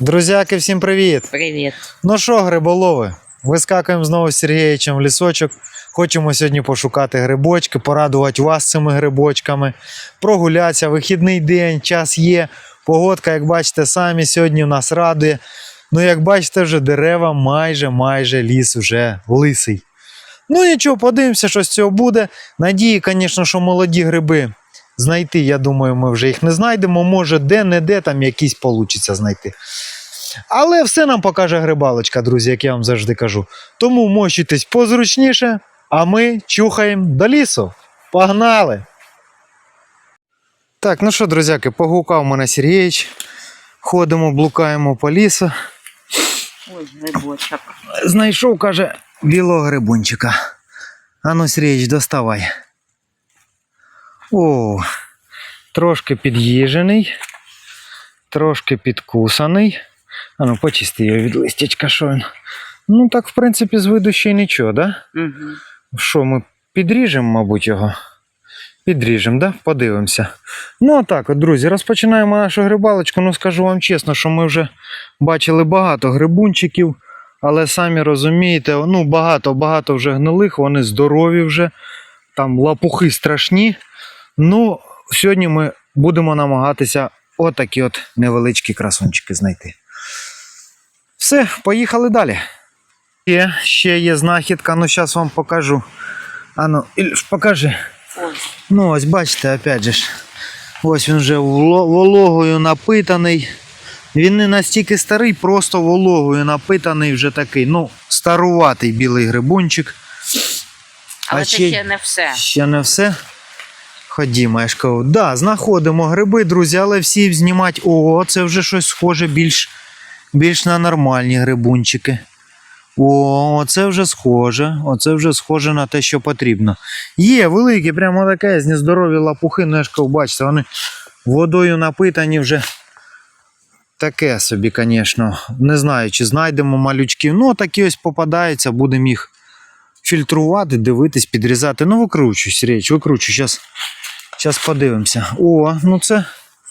Друзяки, всім привіт! Привіт. Ну що, гриболови? Вискакуємо знову з Сергієчем в лісочок. Хочемо сьогодні пошукати грибочки, порадувати вас цими грибочками, прогулятися, вихідний день, час є. Погодка, як бачите, самі сьогодні в нас радує. Ну, як бачите, вже дерева майже, майже ліс вже лисий. Ну нічого, подивимося, що з цього буде. Надії, звісно, що молоді гриби знайти, я думаю, ми вже їх не знайдемо. Може, де-не-де там якісь получиться знайти. Але все нам покаже грибалочка, друзі, як я вам завжди кажу. Тому мочитесь позручніше, а ми чухаємо до лісу. Погнали! Так, ну що, друзяки, погукав мене Сергійович. Ходимо, блукаємо по лісу. Ой, грибочок. Знайшов, каже, білого грибунчика. Ану, Сергійович, доставай. О, трошки під'їжений, трошки підкусаний. Ану, почисти його від листячка, що він. Ну, так, в принципі, з виду ще й нічого, да? Угу. Що, ми підріжемо, мабуть, його? Підріжемо, да? Подивимося. Ну, а так, от, друзі, розпочинаємо нашу грибалочку. Ну, скажу вам чесно, що ми вже бачили багато грибунчиків, але самі розумієте, ну, багато-багато вже гнилих, вони здорові вже, там лапухи страшні. Ну, сьогодні ми будемо намагатися отакі от невеличкі красунчики знайти. Все, поїхали далі. Є, ще є знахідка, ну зараз вам покажу. Ану, Ілюш, покажи. Ой, Ну, ось бачите, опять же ж. Ось він вже вологою напитаний. Він не настільки старий, просто вологою напитаний вже такий. Ну, старуватий білий грибунчик. але А це ще- ще не все. Ще не все. Ходімо, я ж кажу. Да, знаходимо гриби, друзі, але всі знімати. О, це вже щось схоже більш, більш на нормальні грибунчики. О, це вже схоже. Оце вже схоже на те, що потрібно. Є великі, прямо таке, з нездорові лапухи, ну я ж кажу, бачите, вони водою напитані вже. Таке собі, звісно. Не знаю, чи знайдемо малючків. Ну, такі ось попадаються, будемо їх фільтрувати, дивитись, підрізати. Ну, викручусь, річ, викручу. Зараз, зараз подивимося. О, ну це,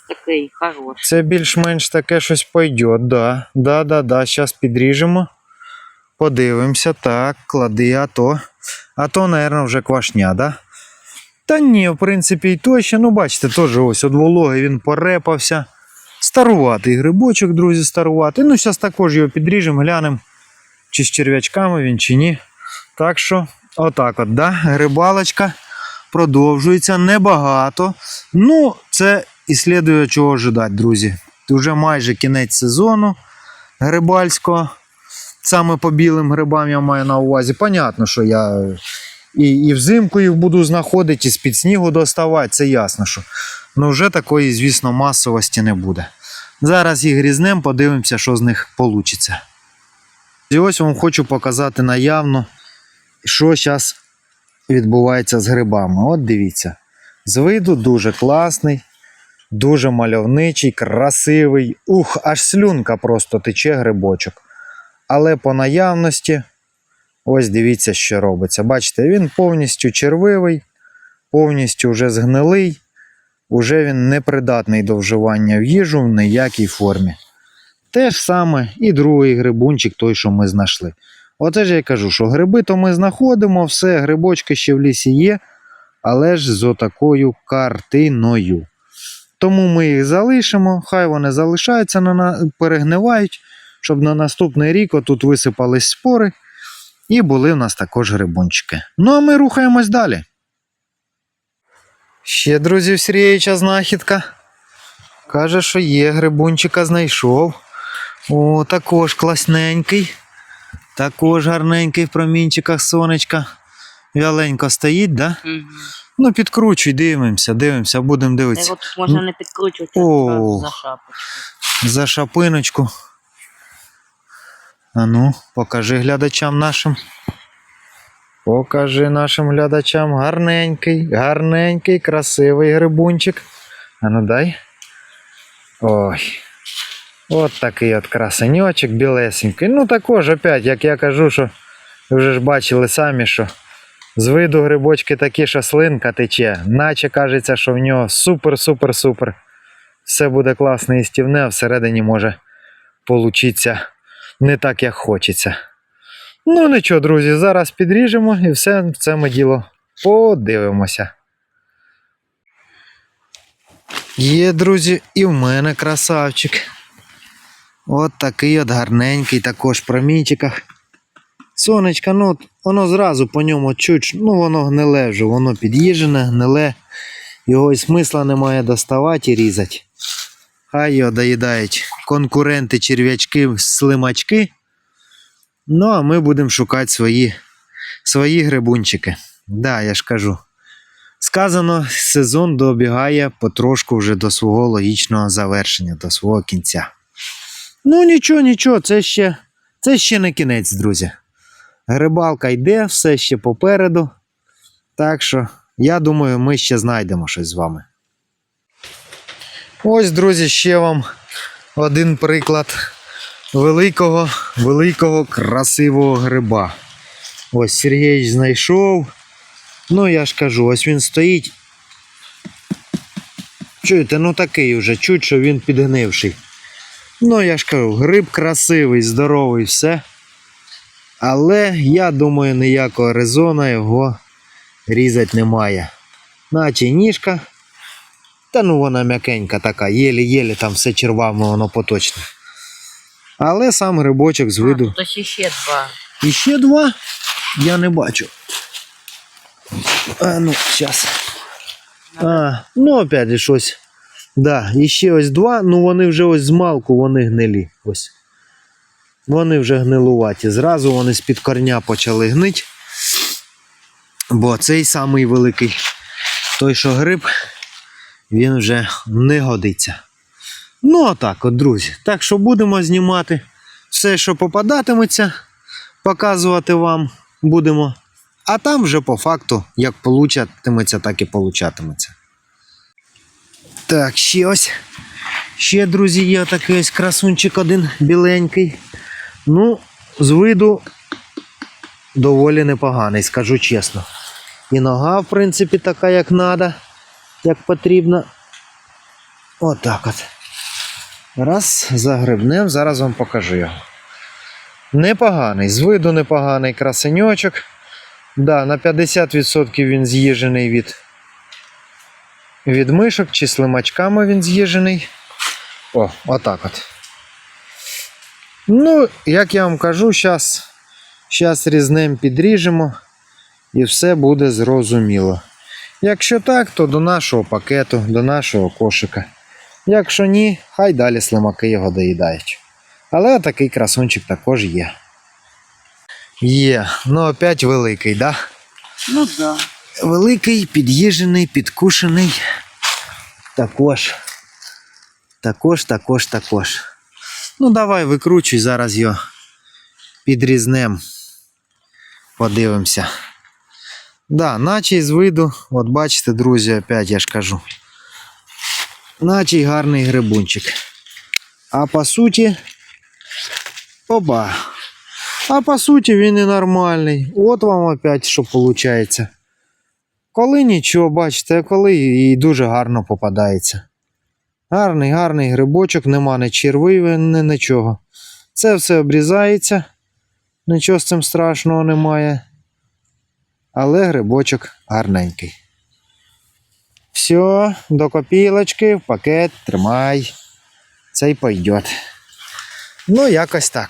Такий хороший. це більш-менш таке щось пойде. Да, да, да, да. Зараз підріжемо. Подивимося. Так, клади, а то. А то, мабуть, вже квашня, да? Та ні, в принципі, і то ще, ну бачите, теж ось від вологи він порепався. Старуватий грибочок, друзі, старуватий. Ну, зараз також його підріжемо, глянемо, чи з черв'ячками він, чи ні. Так що, отак от, да? грибалочка продовжується небагато. Ну, це і слідує чого ожидати, друзі. Уже майже кінець сезону грибальського. Саме по білим грибам я маю на увазі. Понятно, що я і, і взимку їх буду знаходити, і з-під снігу доставати, це ясно, що. Ну вже такої, звісно, масовості не буде. Зараз їх різнем, подивимося, що з них вийде. І ось вам хочу показати наявно, що зараз відбувається з грибами. От дивіться. З виду дуже класний, дуже мальовничий, красивий. Ух, аж слюнка просто тече грибочок. Але по наявності, ось дивіться, що робиться. Бачите, він повністю червивий, повністю вже згнилий, уже він непридатний до вживання в їжу в ніякій формі. Те ж саме і другий грибунчик, той, що ми знайшли. Оце ж я кажу, що гриби то ми знаходимо, все, грибочки ще в лісі є, але ж з отакою картиною. Тому ми їх залишимо, хай вони залишаються, перегнивають, щоб на наступний рік отут висипались спори, і були в нас також грибунчики. Ну а ми рухаємось далі. Ще, друзі, в знахідка. Каже, що є, грибунчика знайшов. О, також класненький. Також гарненький в промінчиках сонечка. Вяленько стоїть, да? Угу. Ну, підкручуй, дивимося, дивимося, будемо дивитися. Тут можна не підкручувати О. за шапочку. За шапиночку. А ну, покажи глядачам нашим. Покажи нашим глядачам гарненький, гарненький, красивий грибунчик. А ну дай. Ой. От такий от красеньочок білесенький. Ну також, опять, як я кажу, що ви вже ж бачили самі, що з виду грибочки такі, що слинка тече. Наче кажеться, що в нього супер-супер-супер. Все буде класне і стівне, а всередині може получиться не так, як хочеться. Ну нічого, друзі, зараз підріжемо і все це ми діло подивимося. Є, друзі, і в мене красавчик. От такий от гарненький, також в промінчиках. Сонечка, ну воно зразу по ньому чуть, ну воно гниле вже, воно під'їжджене, гниле. Його і смисла немає доставати і різати. Хай його доїдають конкуренти, черв'ячки, слимачки. Ну, а ми будемо шукати свої, свої грибунчики. Да, я ж кажу. Сказано, сезон добігає потрошку вже до свого логічного завершення, до свого кінця. Ну, нічого, нічого, це ще, це ще не кінець, друзі. Грибалка йде, все ще попереду. Так що, я думаю, ми ще знайдемо щось з вами. Ось, друзі, ще вам один приклад великого, великого красивого гриба. Ось Сергій знайшов. Ну, я ж кажу, ось він стоїть. Чуєте, ну такий вже, чуть, що він підгнивший. Ну, я ж кажу, гриб красивий, здоровий, все. Але я думаю, ніякого резона його різати немає. Наче ніжка. Та ну вона м'якенька така, єлі-єлі там все червами воно поточне. Але сам грибочок з виду. А, тут ще два. І ще два я не бачу. А, ну, зараз. А, ну, опять же щось. Да, і ще ось два, ну вони вже ось з малку, вони гнилі. Ось. Вони вже гнилуваті. Зразу вони з-під корня почали гнить. Бо цей самий великий, той, що гриб, він вже не годиться. Ну, отак от, друзі. Так що будемо знімати все, що попадатиметься показувати вам будемо. А там вже по факту, як получатиметься, так і получатиметься. Так, ще ось. Ще, друзі, є такий ось красунчик один біленький. Ну, з виду доволі непоганий, скажу чесно. І нога, в принципі, така, як треба, як потрібно. Отак от. Раз, загребнем, зараз вам покажу його. Непоганий, з виду непоганий красеньочок. Да, на 50% він з'їжений від, від мишок чи слимачками він з'їжений. О, отак от. Ну, як я вам кажу, зараз щас різнем підріжемо і все буде зрозуміло. Якщо так, то до нашого пакету, до нашого кошика. Якщо ні, хай далі слимаки його доїдають. Але такий красунчик також є. Є, ну опять великий, да? Ну да. Великий, під'їжений, підкушений. Також. Також, також, також. Ну, давай викручуй, зараз його підрізнем. Подивимося. Да, наче з виду, от бачите, друзі, опять я ж кажу. Наче гарний грибунчик. А по суті. Оба. А по суті він і нормальний. От вам опять що виходить. Коли нічого, бачите, коли і дуже гарно попадається. Гарний, гарний грибочок, нема ні черви, ні нічого. Це все обрізається, нічого з цим страшного немає. Але грибочок гарненький. Все, до копілочки, в пакет, тримай. Цей пойдет. Ну, якось так.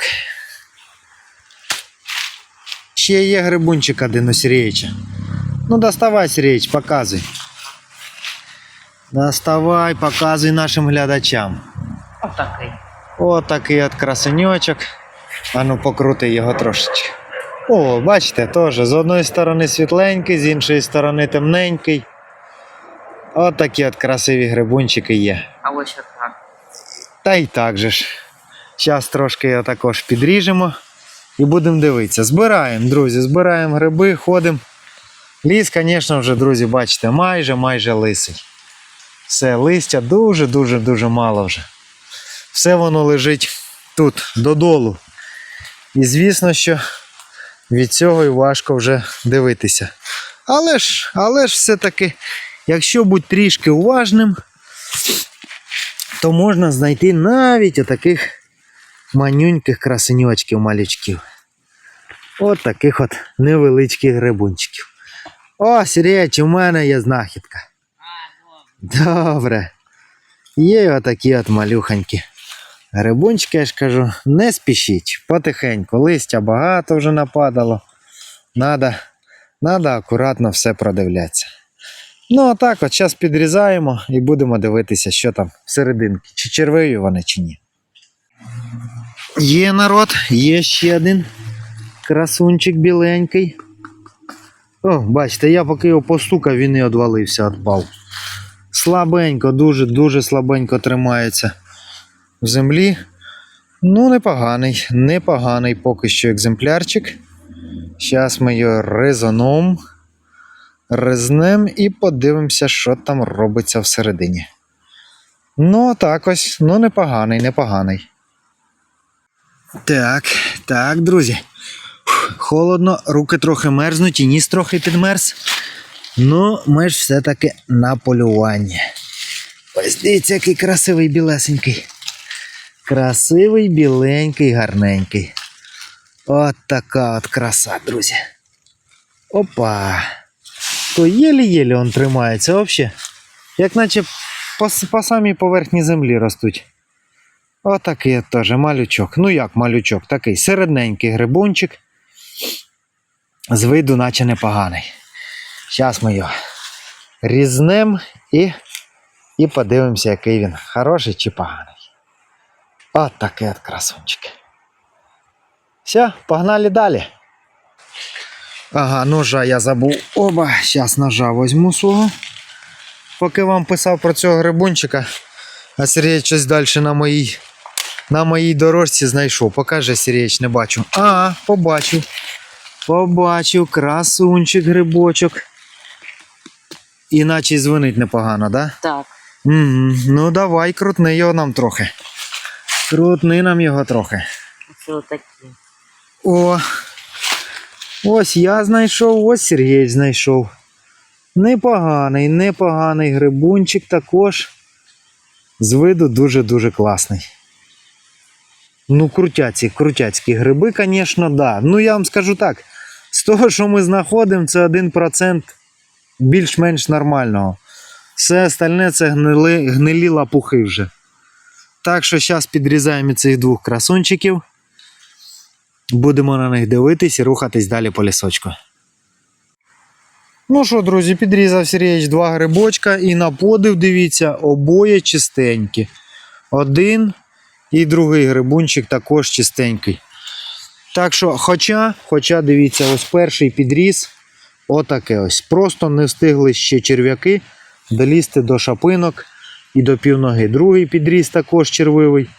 Ще є грибунчик один у Сергійча. Ну, доставай, Сергійч, показуй. Доставай, показуй нашим глядачам. Отакий. О, такий от красеньочок. А ну покрути його трошечки. О, бачите, теж з одної сторони світленький, з іншої сторони темненький. От такі от красиві грибунчики є. А ось отак. Та й так же ж. Зараз трошки його також підріжемо і будемо дивитися. Збираємо, друзі, збираємо гриби, ходимо. Ліс, звісно, вже, друзі, бачите, майже майже лисий. Все, листя дуже-дуже дуже мало вже. Все воно лежить тут, додолу. І звісно, що від цього і важко вже дивитися. Але ж, але ж все-таки, якщо бути трішки уважним, то можна знайти навіть отаких манюньких красеньочків малючків. От таких от невеличких грибунчиків. О, Сіріч, у мене є знахідка. Добре. Є отакі от малюхонькі. Грибунчики, я ж кажу, не спішіть, потихеньку. Листя багато вже нападало. Надо, надо акуратно все продивлятися. Ну, а так, от зараз підрізаємо і будемо дивитися, що там всерединки, чи червиві вони, чи ні. Є народ, є ще один красунчик біленький. О, бачите, я поки його постукав, він і одвалився, відпав. Слабенько, дуже, дуже слабенько тримається в землі. Ну, непоганий, непоганий поки що екземплярчик. Зараз ми його резоном, резнем і подивимося, що там робиться всередині. Ну, так ось, ну непоганий, непоганий. Так, так, друзі. Холодно, руки трохи мерзнуть і ніс трохи підмерз. Ну, ми ж все-таки на полюванні. Ось дивіться, який красивий білесенький. Красивий, біленький, гарненький. От така от краса, друзі. Опа. То єлі-єлі он тримається взагалі. Як наче по, по самій поверхні землі ростуть. Отакий от теж малючок. Ну як малючок, такий середненький грибунчик. З виду, наче непоганий. Зараз ми його різнем і, і подивимося, який він хороший чи поганий. От такий от красунчик. Все, погнали далі. Ага, ножа я забув. Оба, зараз ножа возьму свого. Поки вам писав про цього грибунчика, а Сергій щось далі на моїй, на моїй дорожці знайшов. Покаже Сергійч, не бачу. А, побачив. Побачив, красунчик грибочок. Іначе дзвонить непогано, да? Так. Угу. Ну давай, крутни його нам трохи. Крутни нам його трохи. Це отакі. О. Ось я знайшов, ось Сергій знайшов. Непоганий, непоганий грибунчик також. З виду дуже-дуже класний. Ну, крутяці, крутяцькі гриби, звісно, да. Ну, я вам скажу так: того, що ми знаходимо, це 1% більш-менш нормального. Все остальне це гнили, гнилі лапухи вже. Так що зараз підрізаємо цих двох красунчиків. Будемо на них дивитись і рухатись далі по лісочку. Ну що, друзі, підрізав Сергійович два грибочка і на подив, дивіться, обоє чистенькі. Один і другий грибунчик також чистенький. Так що, хоча, хоча, дивіться, ось перший підріз, отаке ось. Просто не встигли ще черв'яки долізти до шапинок і до півноги. Другий підріз також червивий.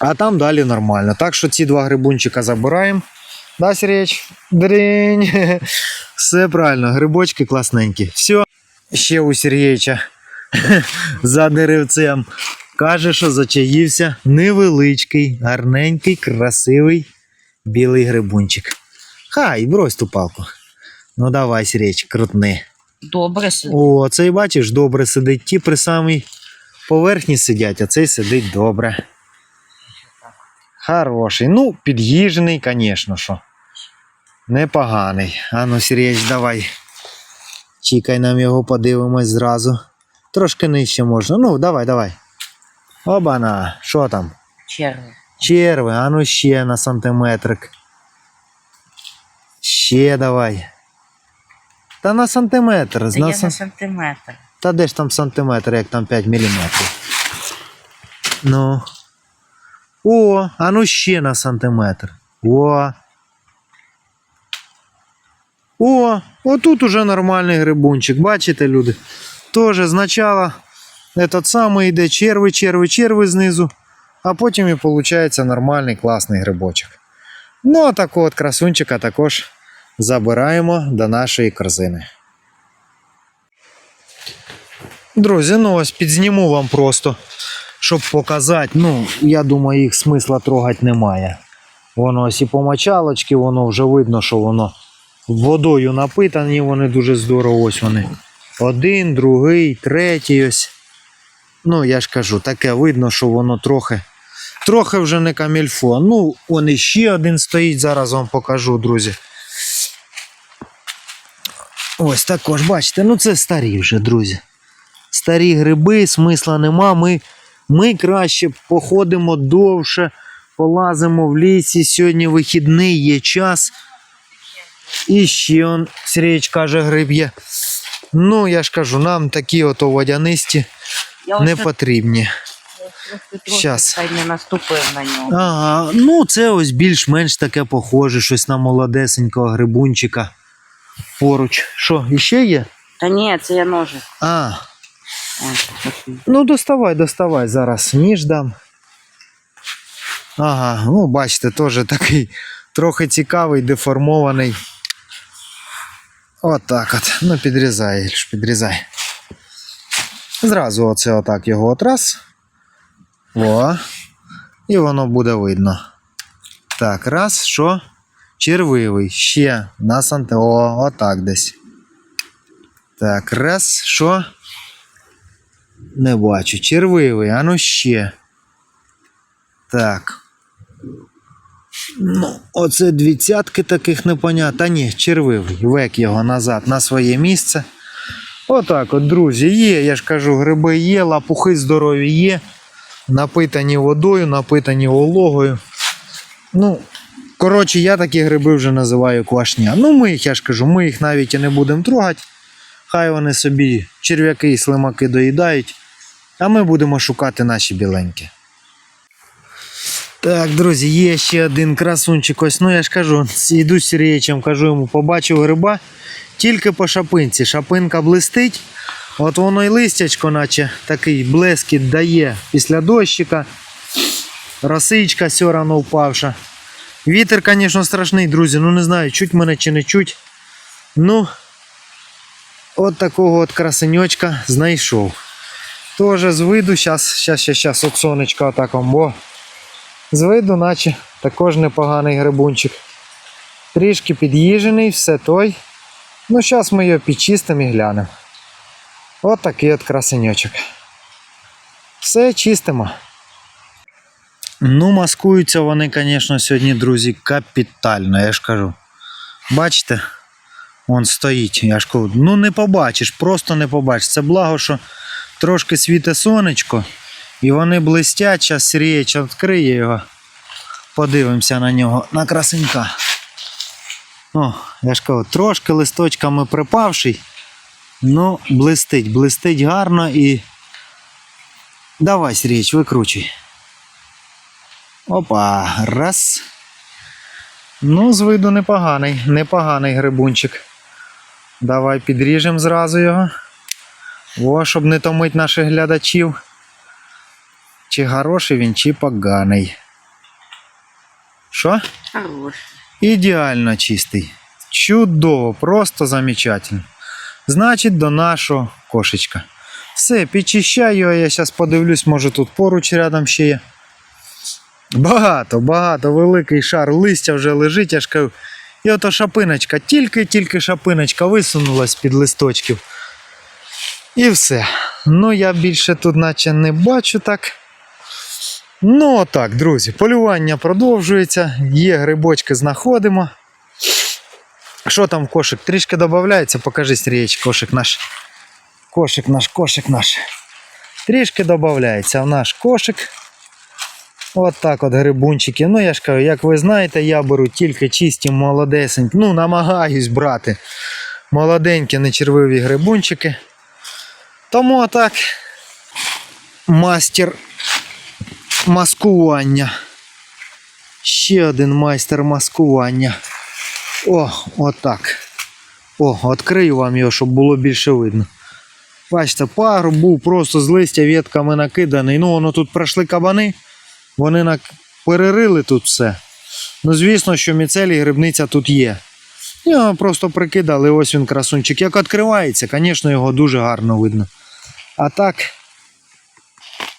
А там далі нормально. Так що ці два грибунчика забираємо. Да, Сергійович? Дрінь. Все правильно, грибочки класненькі. Все. Ще у Сергійовича за деревцем. Каже, що зачаївся невеличкий, гарненький, красивий білий грибунчик. Хай, брось ту палку. Ну давай, Сергійович, крутни. Добре сидить. О, цей бачиш, добре сидить. Ті при самій поверхні сидять, а цей сидить добре. Хороший. Ну, під'їжджений, звісно, що. Непоганий. А ну, Сергійович, давай. Чікай нам його, подивимось зразу. Трошки нижче можна. Ну, давай, давай. Обана, що там? Черви. Черви, а ну ще на сантиметрик. Ще давай. Та на сантиметр. Це на на сантиметр. та де ж там сантиметр, як там 5 міліметрів. Ну. О, а ну ще на сантиметр. О. О, отут уже нормальний грибунчик. Бачите, люди? Тоже спочатку этот самий йде черви, черви, черви знизу, а потім і виходить нормальний класний грибочок. Ну, а такого от красунчика також забираємо до нашої корзини. Друзі, ну ось підзніму вам просто, щоб показати. Ну, я думаю, їх смисла трогати немає. Воно ось і по мочалочці, воно вже видно, що воно водою напитані, вони дуже здорово. Ось вони. Один, другий, третій ось. Ну, я ж кажу, таке видно, що воно трохи Трохи вже не камільфо. Ну, он іще один стоїть, зараз вам покажу, друзі. Ось також, бачите, ну це старі вже, друзі. Старі гриби, смисла нема. Ми, ми краще походимо довше, полазимо в лісі. Сьогодні вихідний є час. І ще он, Сергійович каже, гриб є. Ну, я ж кажу, нам такі ото водянисті Я не ось потрібні. щас. не наступив на нього. Ага, ну це ось більш-менш таке похоже, щось на молодесенького грибунчика. Поруч. Що, іще є? Та ні, це я ножик. А, Ось, такий. ну доставай, доставай зараз. Ніж дам. Ага, ну бачите, теж такий трохи цікавий, деформований. Отак от. Ну, підрізай, Ільш, підрізай. Зразу оце отак його от раз. О. І воно буде видно. Так, раз, що? Червивий. Ще на санте. О, отак десь. Так, раз, що? Не бачу. Червивий, а ну ще. Так. Ну, оце дві цятки таких непонятно. Та ні, червивий. Век його назад на своє місце. Отак от, друзі, є, я ж кажу, гриби є, лапухи здорові є. Напитані водою, напитані вологою. Ну, коротше, я такі гриби вже називаю квашня. Ну, ми їх, я ж кажу, ми їх навіть і не будемо трогати. Хай вони собі черв'яки і слимаки доїдають, а ми будемо шукати наші біленькі. Так, друзі, є ще один красунчик. Ось, ну я ж кажу, йду з Сергієчем, кажу йому, побачив гриба тільки по шапинці. Шапинка блистить. От воно і листячко, наче такий блескіт дає після дощика. Росичка все рано впавша. Вітер, звісно, страшний, друзі. Ну не знаю, чуть мене чи не чуть. Ну, от такого от красеньочка знайшов. Тоже з виду, щас, щас, щас, от сонечко отаком, бо з виду, наче також непоганий грибунчик. Трішки під'їжений, все той. Ну, зараз ми його підчистимо і глянемо. От такий от красеньочок. Все чистимо. Ну, маскуються вони, звісно, сьогодні, друзі, капітально, я ж кажу. Бачите? Он стоїть, я ж кажу, ну не побачиш, просто не побачиш. Це благо, що трошки світе сонечко, і вони блистять, зараз Сергійович відкриє його. Подивимося на нього, на красенька. О, я ж кажу, трошки листочками припавший. Ну, блистить, блистить гарно і. Давай, Сергійович, викручуй. Опа, раз. Ну, з виду непоганий, непоганий грибунчик. Давай підріжемо зразу його. О, щоб не томить наших глядачів. Чи хороший він, чи поганий. Що? Хорош. Ідеально чистий. Чудово, просто замечательно. Значить, до нашого кошечка. Все, підчищаю його, я зараз подивлюсь, може тут поруч рядом ще є. Багато, багато, великий шар листя вже лежить, я ж кажу. І ото шапиночка, тільки-тільки шапиночка висунулась під листочків. І все. Ну, я більше тут наче не бачу так. Ну, отак, друзі, полювання продовжується. Є грибочки, знаходимо. Що там кошик? Трішки додається, покажи Сергійович, кошик наш. Кошик наш, кошик наш. Трішки додається в наш кошик. От так от грибунчики. Ну, я ж кажу, як ви знаєте, я беру тільки чисті молодесенькі. Ну, намагаюсь брати молоденькі нечервиві грибунчики. Тому отак мастер маскування. Ще один майстер маскування. О, отак. О, відкрию вам його, щоб було більше видно. Бачите, пагорб був просто з листя ветками накиданий. Ну, воно тут пройшли кабани, вони перерили тут все. Ну, звісно, що міцелій грибниця тут є. Його просто прикидали, ось він красунчик. Як відкривається, звісно, його дуже гарно видно. А так.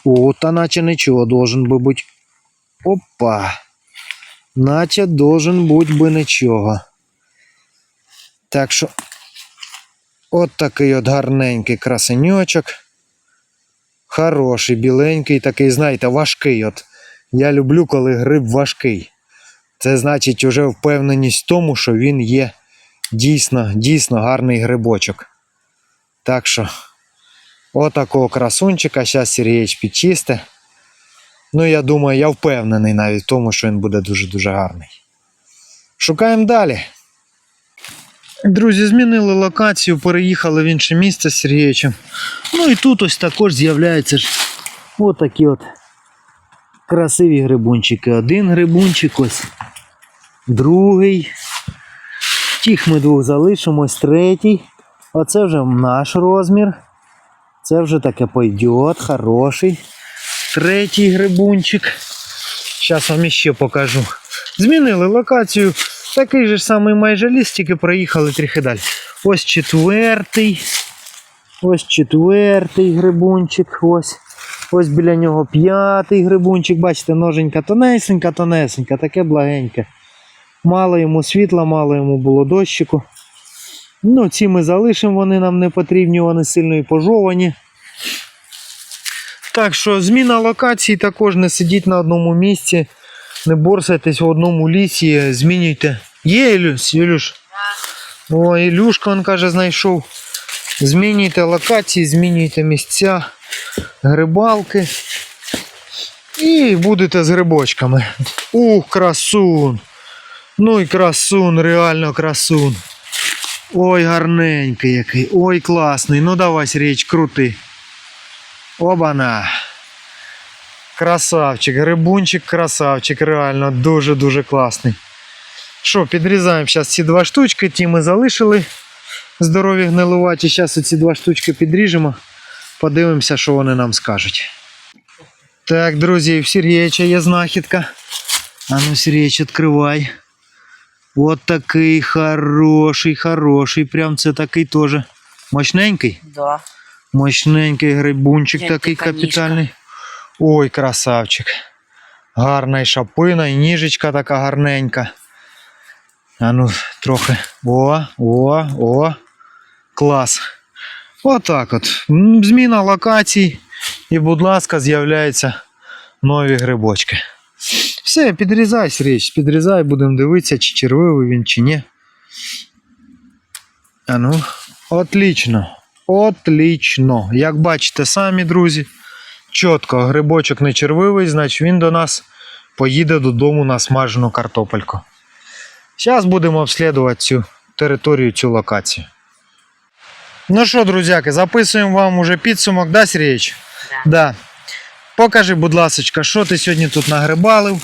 О, та наче нічого должен би бути. Опа. Наче должен бути би нічого. Так що. От такий от гарненький красеньочок. Хороший, біленький, такий, знаєте, важкий. от. Я люблю, коли гриб важкий. Це значить уже впевненість в тому, що він є дійсно, дійсно гарний грибочок. Так що, отакого красунчика зараз Сергійович підчисте. Ну, я думаю, я впевнений навіть в тому, що він буде дуже-дуже гарний. Шукаємо далі. Друзі, змінили локацію, переїхали в інше місце з Сергійовичем. Ну і тут ось також з'являються отакі от красиві грибунчики. Один грибунчик, ось другий. Тих ми двох залишимо, ось третій. Оце вже наш розмір. Це вже таке пойдет, хороший. Третій грибунчик. Зараз вам іще покажу. Змінили локацію. Такий же самий майже ліс, тільки проїхали трохи далі. Ось четвертий. Ось четвертий грибунчик. Ось. Ось біля нього п'ятий грибунчик. Бачите, ноженька тонесенька, тонесенька, таке благеньке. Мало йому світла, мало йому було дощику. Ну, ці ми залишимо, вони нам не потрібні, вони сильно і пожовані. Так що зміна локації також не сидіть на одному місці, не борсайтесь в одному лісі, змінюйте. Є Ілюш? Ілюш? О, Ілюшка, він каже, знайшов. Змінюйте локації, змінюйте місця, грибалки. І будете з грибочками. Ух, красун! Ну і красун, реально красун. Ой, гарненький який. Ой, класний. Ну давай, Сергійч, крути. Обана. Красавчик, грибунчик, красавчик, реально дуже-дуже класний. Що, підрізаємо зараз ці два штучки, ті ми залишили здорові гнилуваті. Зараз оці два штучки підріжемо. Подивимося, що вони нам скажуть. Так, друзі, в Сергійча є знахідка. А ну, Сергійч, відкривай. От такий хороший, хороший. Прям це такий теж. Мощненький? Да. Мощненький грибунчик Гляньте, такий капітальний. Ой, красавчик. Гарна і шапина, і ніжечка така гарненька. А ну, трохи. О, о, о. Клас. Отак от. Зміна локацій. І, будь ласка, з'являються нові грибочки. Все, підрізай, Сергійович, підрізай, будемо дивитися, чи червивий він, чи ні. А ну, отлично. Отлично. Як бачите самі, друзі, чітко грибочок не червивий, значить він до нас поїде додому на смажену картопельку. Зараз будемо обслідувати цю територію, цю локацію. Ну що, друзяки, записуємо вам уже підсумок, да, Сергійович? Да. Да. Покажи, будь ласка, що ти сьогодні тут нагрибалив.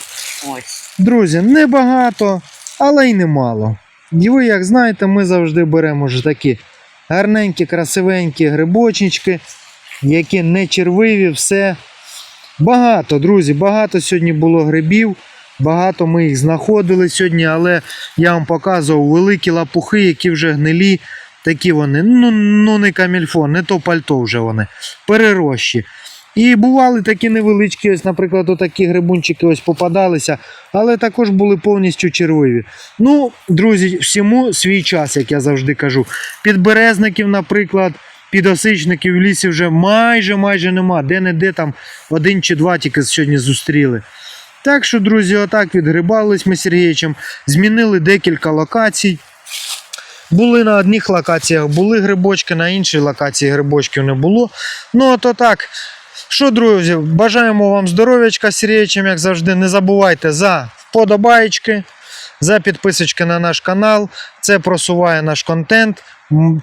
Ось. Друзі, небагато, але й немало. І ви, як знаєте, ми завжди беремо вже такі гарненькі, красивенькі грибочнички, які не червиві, все. Багато, друзі, багато сьогодні було грибів. Багато ми їх знаходили сьогодні, але я вам показував великі лапухи, які вже гнилі. Такі вони, ну, ну не камільфон, не то пальто вже вони, перерощі. І бували такі невеличкі, ось, наприклад, отакі грибунчики ось попадалися, але також були повністю червиві. Ну, друзі, всьому свій час, як я завжди кажу. Підберезників, наприклад, підосичників в лісі вже майже майже нема. Де-не-де там один чи два тільки сьогодні зустріли. Так що, друзі, отак відгрибались ми з Сергійовичем, змінили декілька локацій. Були на одних локаціях, були грибочки, на іншій локації грибочків не було. Ну, от так. Що, друзі, бажаємо вам здоров'ячка з як завжди. Не забувайте за вподобайки, за підписочки на наш канал. Це просуває наш контент,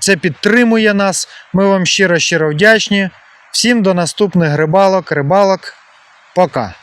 це підтримує нас. Ми вам щиро-щиро вдячні. Всім до наступних рибалок, рибалок. Пока.